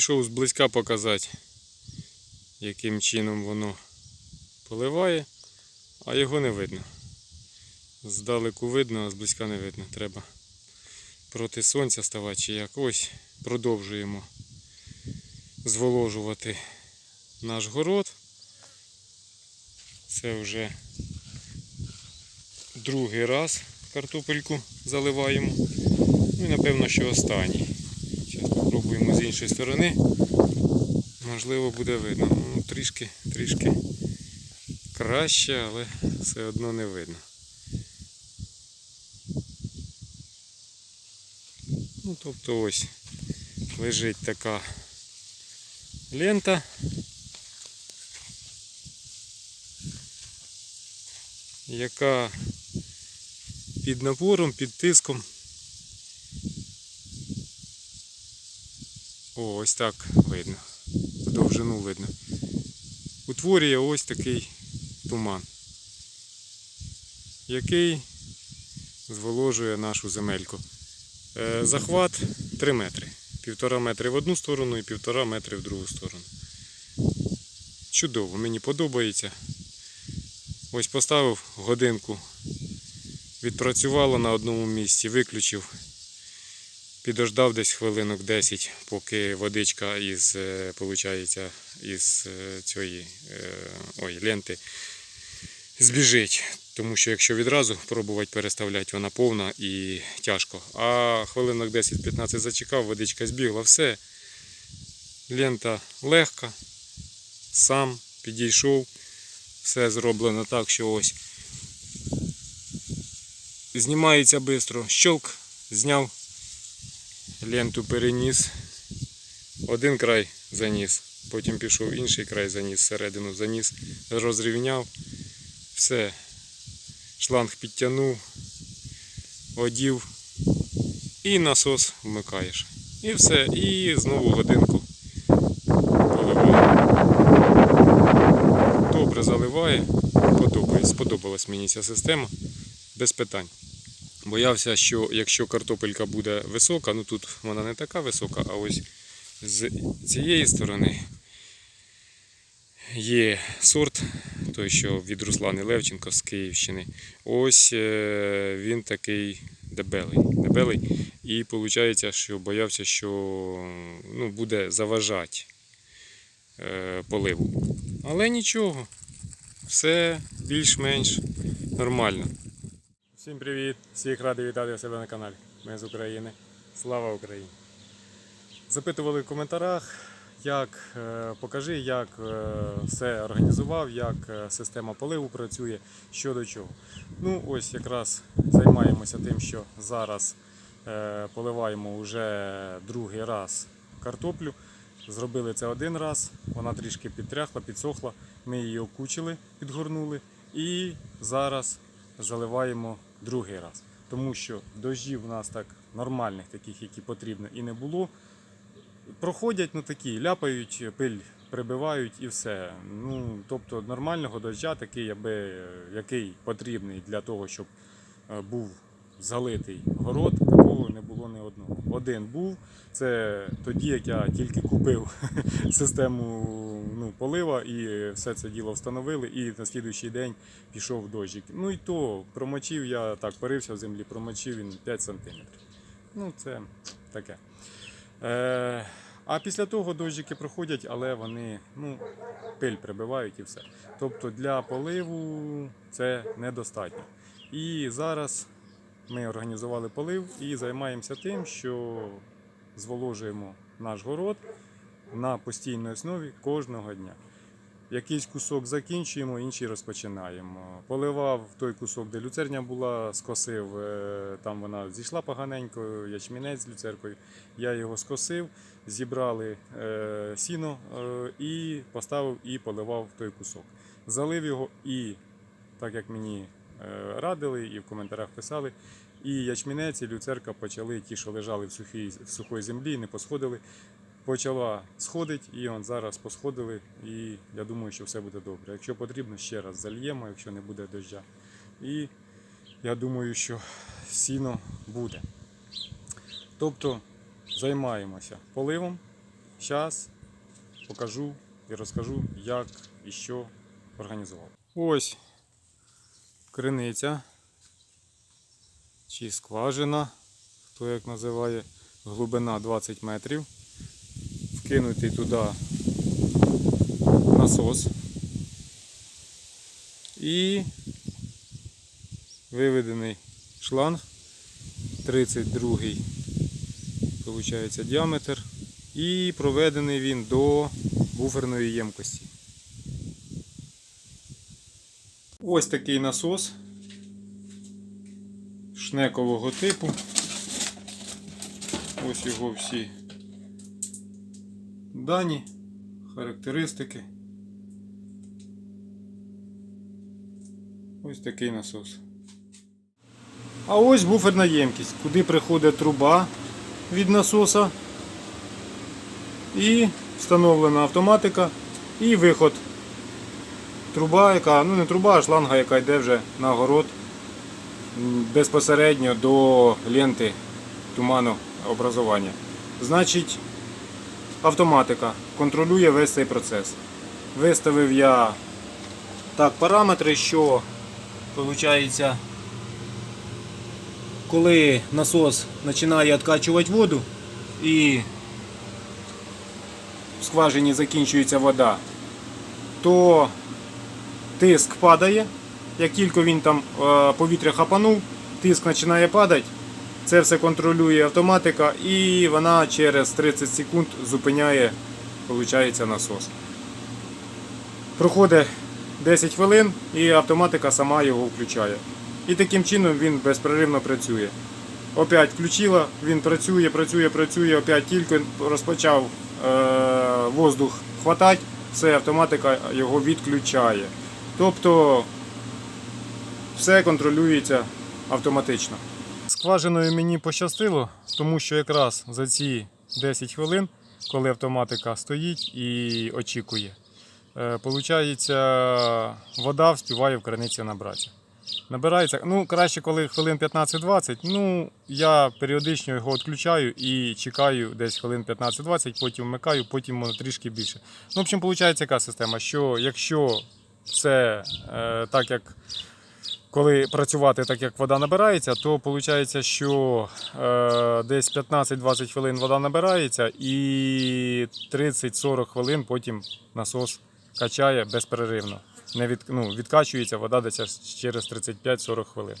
зблизька показати, яким чином воно поливає, а його не видно. Здалеку видно, а зблизька не видно. Треба проти сонця ставати чи як. Ось продовжуємо зволожувати наш город. Це вже другий раз картопельку заливаємо. Ну і напевно, що останній. Зараз спробуємо з іншої сторони. Можливо, буде видно. Ну, трішки, трішки краще, але все одно не видно. Ну, тобто ось лежить така лента. Яка під напором, під тиском. О, ось так видно. Довжину видно. Утворює ось такий туман, який зволожує нашу земельку. Е, Захват 3 метри. Півтора метри в одну сторону і півтора метри в другу сторону. Чудово, мені подобається. Ось поставив годинку, відпрацювало на одному місці, виключив, підождав десь хвилинок 10, поки водичка із, е, получається, із е, цієї е, ой, ленти збіжить. Тому що якщо відразу пробувати переставляти, вона повна і тяжко. А хвилинок 10-15 зачекав, водичка збігла, все. Лента легка, сам підійшов. Все зроблено так, що ось знімається швидко. Щелк, зняв, ленту переніс, один край заніс, потім пішов інший край заніс, середину заніс, розрівняв, все, шланг підтягнув, одів. І насос вмикаєш. І все, і знову годинку поливає. Добре заливає, сподобалась мені ця система, без питань. Боявся, що якщо картопелька буде висока, ну тут вона не така висока, а ось з цієї сторони є сорт, той, що від Руслани Левченко з Київщини. Ось е, він такий дебелий. дебелий. І виходить, що боявся, що ну, буде заважати е, поливу. Але нічого, все більш-менш нормально. Всім привіт! Всіх радий вітати у себе на каналі. Ми з України. Слава Україні! Запитували в коментарях, як е, покажи, як е, все організував, як е, система поливу працює, що до чого. Ну, ось якраз займаємося тим, що зараз поливаємо вже другий раз картоплю. Зробили це один раз, вона трішки підтряхла, підсохла. Ми її окучили, підгорнули і зараз заливаємо другий раз. Тому що дождів у нас так нормальних, таких, які потрібно, і не було. Проходять ну такі, ляпають, пиль прибивають і все. Ну, тобто нормального дождя, такий, аби, який потрібний для того, щоб е, був залитий город, такого не було ні одного. Один був. Це тоді, як я тільки купив систему ну, полива і все це діло встановили, і на слідуючий день пішов дощик. Ну і то промочив я так, парився в землі, промочив він 5 сантиметрів. Ну, це таке. Е, а після того дощики проходять, але вони ну, пиль прибивають і все. Тобто для поливу це недостатньо. І зараз ми організували полив і займаємося тим, що зволожуємо наш город на постійній основі кожного дня. Якийсь кусок закінчуємо, інший розпочинаємо. Поливав той кусок, де люцерня була, скосив, е, там вона зійшла поганенько, ячмінець з люцеркою. Я його скосив, зібрали е, сіно е, і поставив і поливав той кусок. Залив його і, так як мені радили і в коментарях писали, і ячмінець, і люцерка почали ті, що лежали в сухій, в сухій землі, не посходили почала сходити, і он зараз посходили, і я думаю, що все буде добре. Якщо потрібно, ще раз зальємо, якщо не буде дождя. І я думаю, що сіно буде. Тобто займаємося поливом. Зараз покажу і розкажу, як і що організував. Ось криниця чи скважина, хто як називає, глибина 20 метрів. Вкинутий туди насос і виведений шланг 32 виходить, діаметр і проведений він до буферної ємкості. Ось такий насос шнекового типу. Ось його всі дані, характеристики. Ось такий насос. А ось буферна ємкість, куди приходить труба від насоса. І встановлена автоматика і виход. Труба, яка, ну не труба, а шланга, яка йде вже на город безпосередньо до ленти туманообразування. Значить, автоматика контролює весь цей процес. Виставив я так параметри, що виходить, коли насос починає відкачувати воду і в скважині закінчується вода, то тиск падає. Як тільки він там е, повітря хапанув, тиск починає падати. Це все контролює автоматика і вона через 30 секунд зупиняє виходить, насос. Проходить 10 хвилин і автоматика сама його включає. І таким чином він безперервно працює. Опять включила, він працює, працює, працює, опять тільки розпочав е, воздух хватати, все, автоматика його відключає. Тобто все контролюється автоматично. Скважиною мені пощастило, тому що якраз за ці 10 хвилин, коли автоматика стоїть і очікує, е, получається, вода вспіває в криниці набратися. Набирається, ну краще, коли хвилин 15-20. Ну, я періодично його відключаю і чекаю десь хвилин 15-20, потім вмикаю, потім воно трішки більше. Ну, в общем, виходить яка система, що якщо все е, так, як коли працювати так, як вода набирається, то виходить, що е, десь 15-20 хвилин вода набирається і 30-40 хвилин потім насос качає безперервно. Не від, ну, відкачується вода десь через 35-40 хвилин.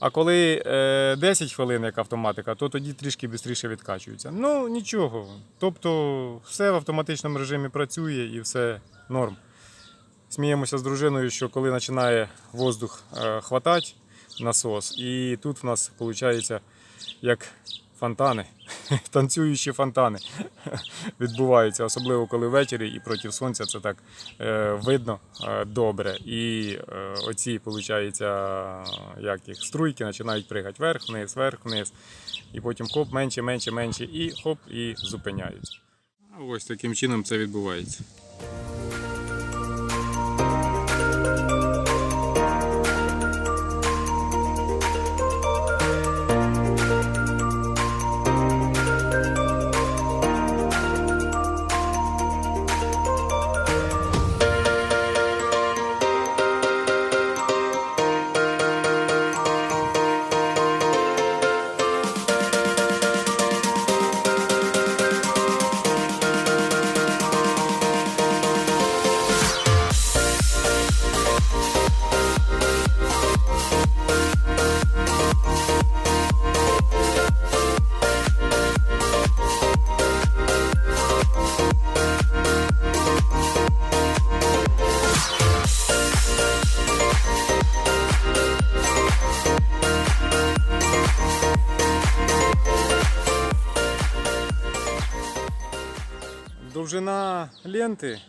А коли е, 10 хвилин як автоматика, то тоді трішки швидше відкачується. Ну нічого. Тобто все в автоматичному режимі працює і все норм. Сміємося з дружиною, що коли починає воздух е, хватати, насос, і тут в нас виходить як фонтани, танцюючі фонтани відбуваються, особливо коли ввечері і проти сонця це так е, видно е, добре. І оці, виходить, як їх, струйки починають пригати вверх, вниз, вверх, вниз. І потім хоп, менше, менше, менше, і хоп, і зупиняються. Ось таким чином це відбувається. Довжина ленти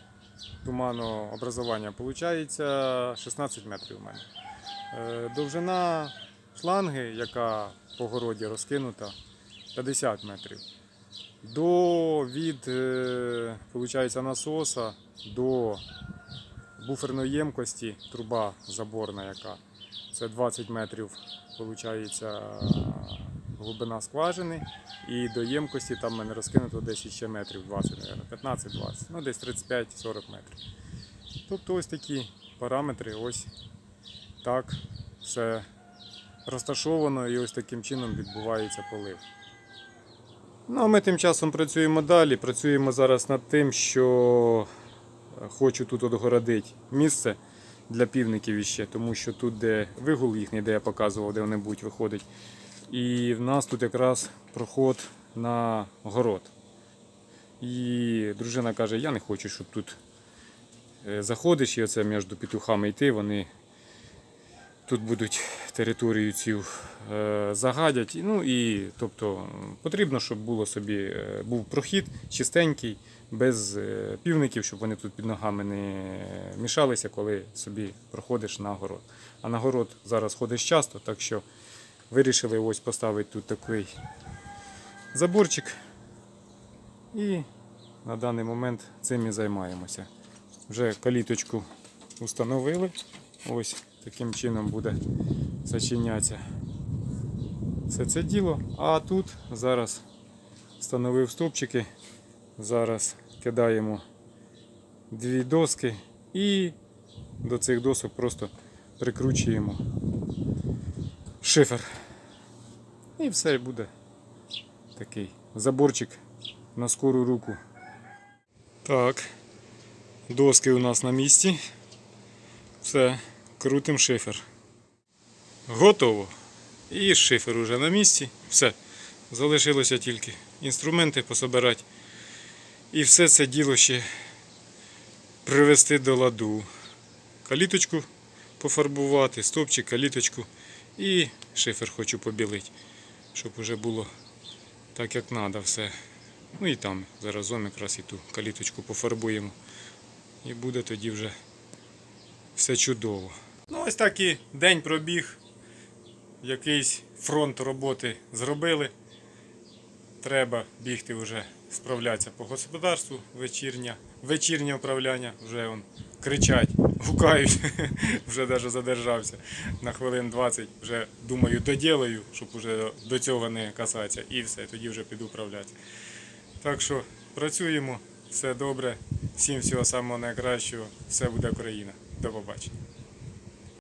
туманообразування виходить 16 метрів у мене. Е, Довжина шланги, яка по городі розкинута, 50 метрів. До від е, виходить, насоса до буферної ємкості, труба заборна, яка це 20 метрів, виходить, глибина скважини. І до ємкості там в мене розкинуто десь ще метрів 20, мабуть, 15-20, ну десь 35-40 метрів. Тобто ось такі параметри, ось так все розташовано і ось таким чином відбувається полив. Ну а ми тим часом працюємо далі. Працюємо зараз над тим, що е, хочу тут отгородити місце для півників іще, тому що тут, де вигул їхній, де я показував, де вони будуть виходить. І в нас тут якраз проход на город. І дружина каже, я не хочу, щоб тут е, заходиш і оце між петухами йти, вони тут будуть територію цю е, загадять. Ну і тобто потрібно, щоб було собі е, був прохід чистенький, без півників, щоб вони тут під ногами не мішалися, коли собі проходиш на город. А на город зараз ходиш часто, так що вирішили ось поставити тут такий заборчик. І на даний момент цим і займаємося. Вже каліточку установили. Ось таким чином буде зачинятися все це діло. А тут зараз встановив стовпчики. Зараз кидаємо дві доски і до цих досок просто прикручуємо шифер. І все буде такий заборчик на скору руку. Так, доски у нас на місці. Все, крутим шифер. Готово. І шифер уже на місці. Все. Залишилося тільки інструменти пособирати. І все це діло ще привести до ладу. Каліточку пофарбувати, стопчик, каліточку і шифер хочу побілити, щоб уже було так, як треба все. Ну і там заразом якраз і ту каліточку пофарбуємо. І буде тоді вже все чудово. Ну, ось так і день пробіг. Якийсь фронт роботи зробили. Треба бігти вже справлятися по господарству. Вечірня, вечірнє управління. Вже он кричать, гукають, вже навіть задержався на хвилин 20. Вже думаю, доділаю, щоб уже до цього не касатися. І все, тоді вже піду управляти. Так що працюємо, все добре. Всім всього самого найкращого. Все буде Україна. До побачення.